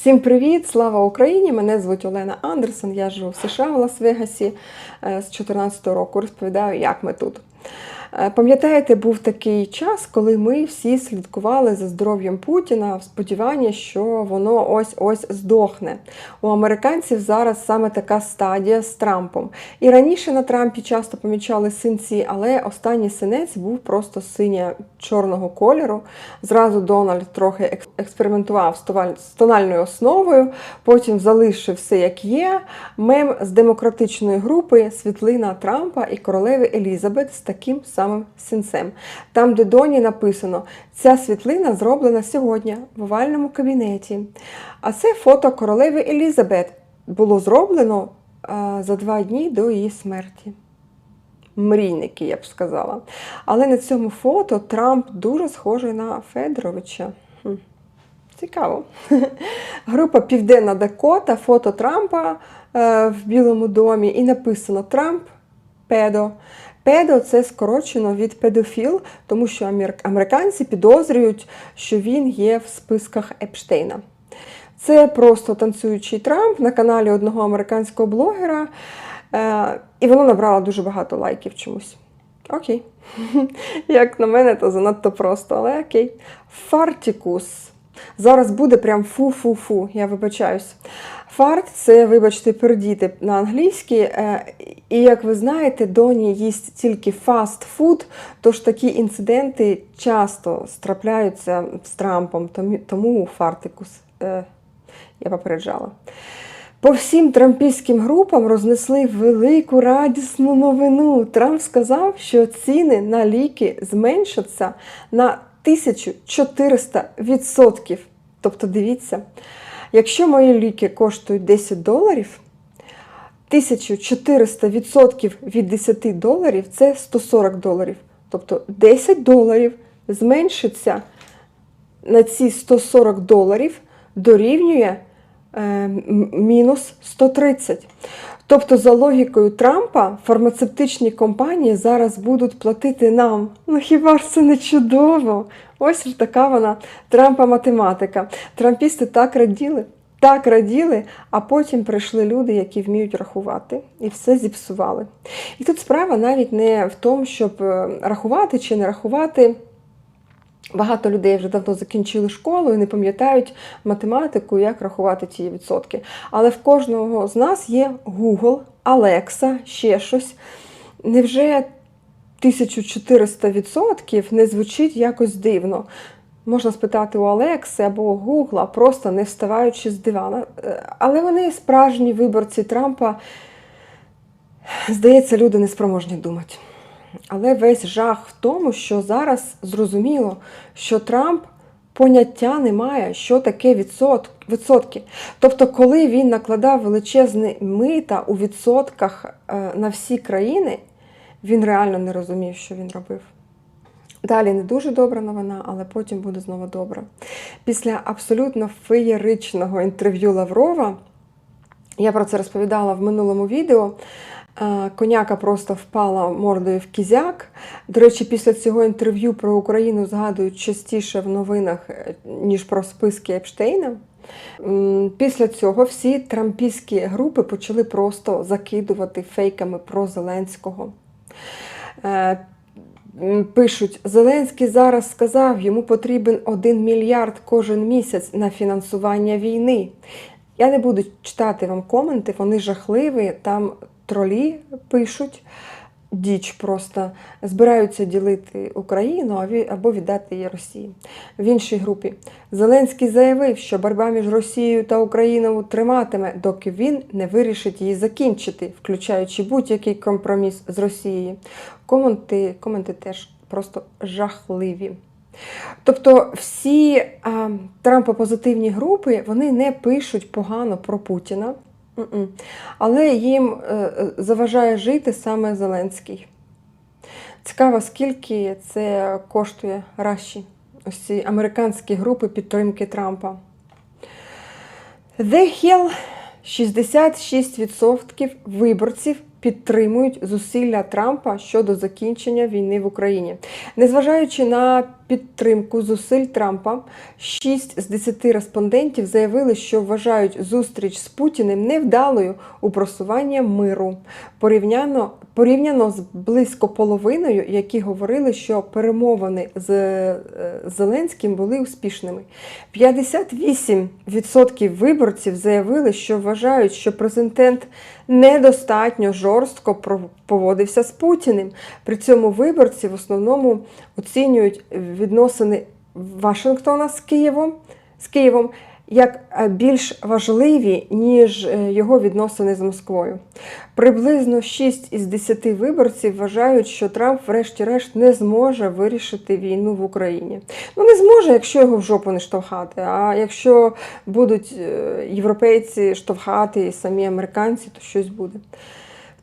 Всім привіт! Слава Україні! Мене звуть Олена Андерсон. Я живу в США в Лас-Вегасі е, з 2014 року. Розповідаю, як ми тут. Е, Пам'ятаєте, був такий час, коли ми всі слідкували за здоров'ям Путіна в сподіванні, що воно ось-ось здохне. У американців зараз саме така стадія з Трампом. І раніше на Трампі часто помічали синці, але останній синець був просто синя чорного кольору. Зразу Дональд трохи експериментував з тональною основою, потім залишив все як є. Мем з демократичної групи світлина Трампа і королеви Елізабет з таким самим синцем. Там, де Доні написано, ця світлина зроблена сьогодні в овальному кабінеті. А це фото королеви Елізабет було зроблено за два дні до її смерті мрійники, я б сказала. Але на цьому фото Трамп дуже схожий на Федоровича. Цікаво. Група Південна Дакота, фото Трампа е, в Білому домі, і написано Трамп педо. Педо це скорочено від педофіл, тому що американці підозрюють, що він є в списках Епштейна. Це просто танцюючий Трамп на каналі одного американського блогера. Е, і воно набрало дуже багато лайків чомусь. Окей. Як на мене, то занадто просто, але окей. Фартікус. Зараз буде прям фу-фу-фу, я вибачаюсь. Фарт це, вибачте, пердіти на англійській. Е, І як ви знаєте, Доні їсть тільки фастфуд, тож такі інциденти часто страпляються з Трампом, тому- фартикус. Е, Я попереджала. По всім трампійським групам рознесли велику радісну новину. Трамп сказав, що ціни на ліки зменшаться на 1400%. Тобто, дивіться, якщо мої ліки коштують 10 доларів, 1400% від 10 доларів це 140 доларів. Тобто 10 доларів зменшиться на ці 140 доларів дорівнює е, мінус 130. Тобто, за логікою Трампа, фармацевтичні компанії зараз будуть платити нам. Ну хіба ж це не чудово? Ось ж така вона Трампа математика. Трампісти так раділи, так раділи, а потім прийшли люди, які вміють рахувати, і все зіпсували. І тут справа навіть не в тому, щоб е, рахувати чи не рахувати. Багато людей вже давно закінчили школу і не пам'ятають математику, як рахувати ті відсотки. Але в кожного з нас є Google, Alexa, ще щось. Невже 1400% не звучить якось дивно? Можна спитати у Алекси або Гугла, просто не вставаючи з дивана. Е, Але вони справжні виборці Трампа. Здається, люди неспроможні думати. Але весь жах в тому, що зараз зрозуміло, що Трамп поняття не має, що таке відсот- відсотки. Тобто, коли він накладав величезне мита у відсотках е, на всі країни, він реально не розумів, що він робив. Далі не дуже добра новина, але потім буде знову добра. Після абсолютно феєричного інтерв'ю Лаврова, я про це розповідала в минулому відео. Е, Коняка просто впала мордою в кізяк. До речі, після цього інтерв'ю про Україну згадують частіше в новинах, е, ніж про списки Епштейна. Після цього всі трампійські групи почали просто закидувати фейками про Зеленського. Е, Пишуть, Зеленський зараз сказав, йому потрібен 1 мільярд кожен місяць на фінансування війни. Я не буду читати вам коменти, вони жахливі. Там тролі пишуть діч просто збираються ділити Україну або віддати її Росії. В іншій групі Зеленський заявив, що боротьба між Росією та Україною триматиме, доки він не вирішить її закінчити, включаючи будь-який компроміс з Росією. Коменти, коменти теж просто жахливі. Тобто всі а, Трампопозитивні групи вони не пишуть погано про Путіна. Але їм е, е, заважає жити саме Зеленський. Цікаво, скільки це коштує Раші, ось ці американські групи підтримки Трампа. The Hill 66% виборців підтримують зусилля Трампа щодо закінчення війни в Україні. Незважаючи на підтримку зусиль Трампа 6 з 10 респондентів заявили, що вважають зустріч з Путіним невдалою у просуванні миру. Порівняно, порівняно з близько половиною, які говорили, що перемовини з е, Зеленським були успішними. 58% виборців заявили, що вважають, що президент недостатньо жорстко поводився з Путіним. При цьому виборці в основному оцінюють відносини Вашингтона з Києвом, з Києвом як е, більш важливі, ніж е, його відносини з Москвою. Приблизно 6 із 10 виборців вважають, що Трамп, врешті-решт, не зможе вирішити війну в Україні. Ну, не зможе, якщо його в жопу не штовхати. А якщо будуть е, європейці штовхати і самі американці, то щось буде.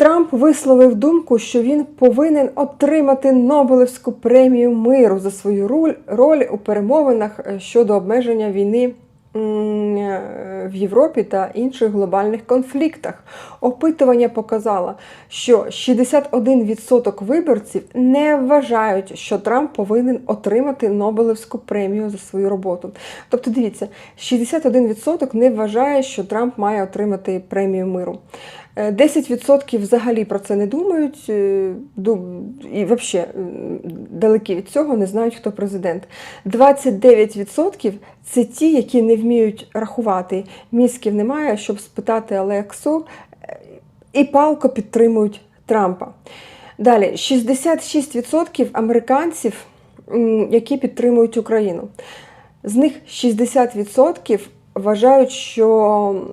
Трамп висловив думку, що він повинен отримати Нобелевську премію миру за свою роль, у перемовинах е, щодо обмеження війни е, в Європі та інших глобальних конфліктах. Опитування показало, що 61% виборців не вважають, що Трамп повинен отримати Нобелевську премію за свою роботу. Тобто, дивіться, 61% не вважає, що Трамп має отримати премію миру. Е, 10% взагалі про це не думають е, і взагалі далекі від цього не знають, хто президент. 29% це ті, які не вміють рахувати. Мізків немає, щоб спитати Алексу, е, і палко підтримують Трампа. Далі 66% американців, які підтримують Україну. З них 60% вважають, що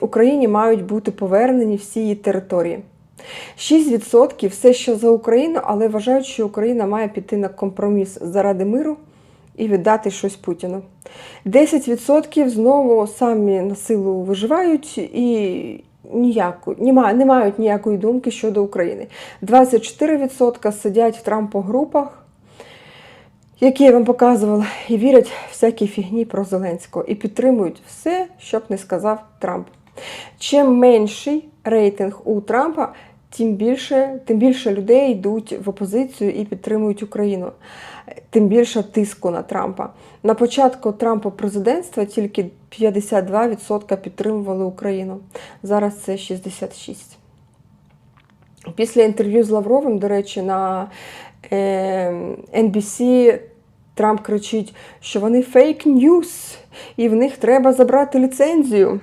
Україні мають бути повернені всі її території. 6% все ще за Україну, але вважають, що Україна має піти на компроміс заради миру і віддати щось Путіну. 10% знову самі на силу виживають і ніяку, не мають ніякої думки щодо України. 24% сидять в Трампо-групах, які я вам показувала, і вірять всякій фігні про Зеленського і підтримують все, що б не сказав Трамп. Чим менший рейтинг у Трампа, тим більше, тим більше людей йдуть в опозицію і підтримують Україну. Тим більше тиску на Трампа. На початку Трампа президентства тільки 52% підтримували Україну. Зараз це 66%. Після інтерв'ю з Лавровим, до речі, на NBC Трамп кричить, що вони фейк ньюс і в них треба забрати ліцензію.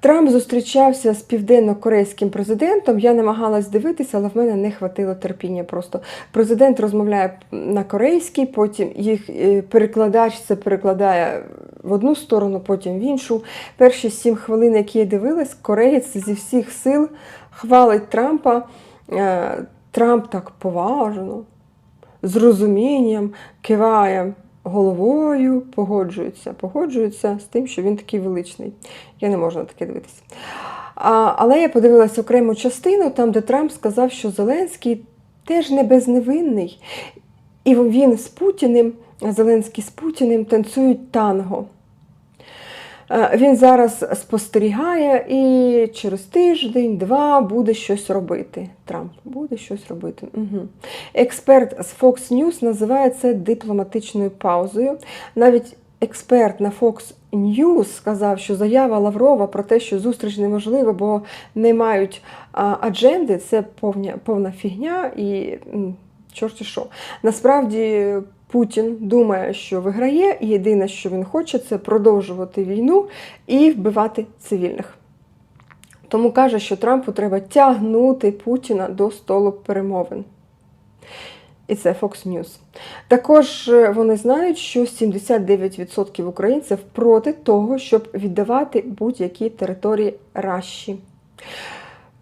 Трамп зустрічався з південно-корейським президентом. Я намагалась дивитися, але в мене не хватило терпіння. Просто президент розмовляє на корейській, потім їх е, перекладач це перекладає в одну сторону, потім в іншу. Перші сім хвилин, які я дивилась, кореєць зі всіх сил хвалить Трампа. Трамп так поважно, з розумінням киває головою, погоджується, погоджується з тим, що він такий величний. Я не можу таке дивитися. А, але я подивилася окрему частину, там, де Трамп сказав, що Зеленський теж не безневинний. І він з Путіним, Зеленський з Путіним танцюють танго. Е, Він зараз спостерігає і через тиждень-два буде щось робити. Трамп буде щось робити. Угу. Експерт з Fox News називає це дипломатичною паузою. Навіть експерт на Fox News сказав, що заява Лаврова про те, що зустріч неможлива, бо не мають адженди, це повня, повна фігня і чорті що. Насправді. Путін думає, що виграє, і єдине, що він хоче, це продовжувати війну і вбивати цивільних. Тому каже, що Трампу треба тягнути Путіна до столу перемовин. І це Fox News. Також е, вони знають, що 79% українців проти того, щоб віддавати будь-які території Раші.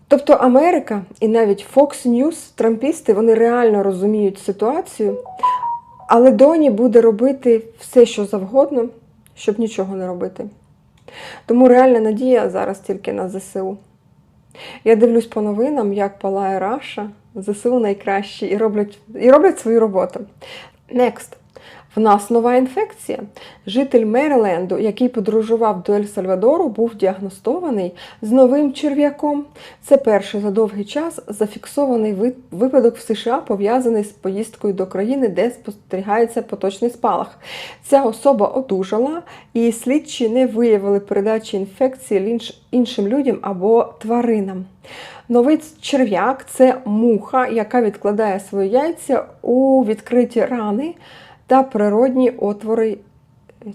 Тобто Америка і навіть Fox News, трампісти, вони реально розуміють ситуацію, але Доні буде робити все, що завгодно, щоб нічого не робити. Тому реальна надія зараз тільки на ЗСУ. Я дивлюсь по новинам, як палає Раша, ЗСУ найкращі і роблять, і роблять свою роботу. Next. В нас нова інфекція. Житель Мериленду, який подорожував до Ель-Сальвадору, був діагностований з новим черв'яком. Це перший за довгий час зафіксований випадок в США, пов'язаний з поїздкою до країни, де спостерігається поточний спалах. Ця особа одужала, і слідчі не виявили передачі інфекції іншим людям або тваринам. Новий черв'як це муха, яка відкладає свої яйця у відкриті рани та природні отвори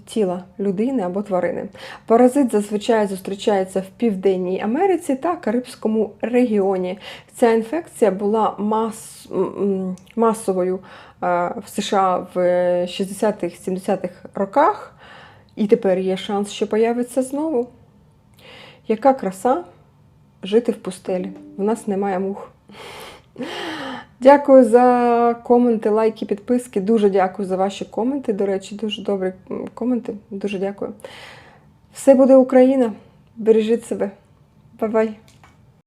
тіла людини або тварини. Паразит зазвичай зустрічається в Південній Америці та Карибському регіоні. Ця інфекція була мас, масовою е, в США в 60-70-х роках, і тепер є шанс, що появиться знову. Яка краса жити в пустелі. В нас немає мух. Дякую за коменти, лайки, підписки. Дуже дякую за ваші коменти. До речі, дуже добрі коменти. Дуже дякую. Все буде Україна. Бережіть себе. Бай-бай.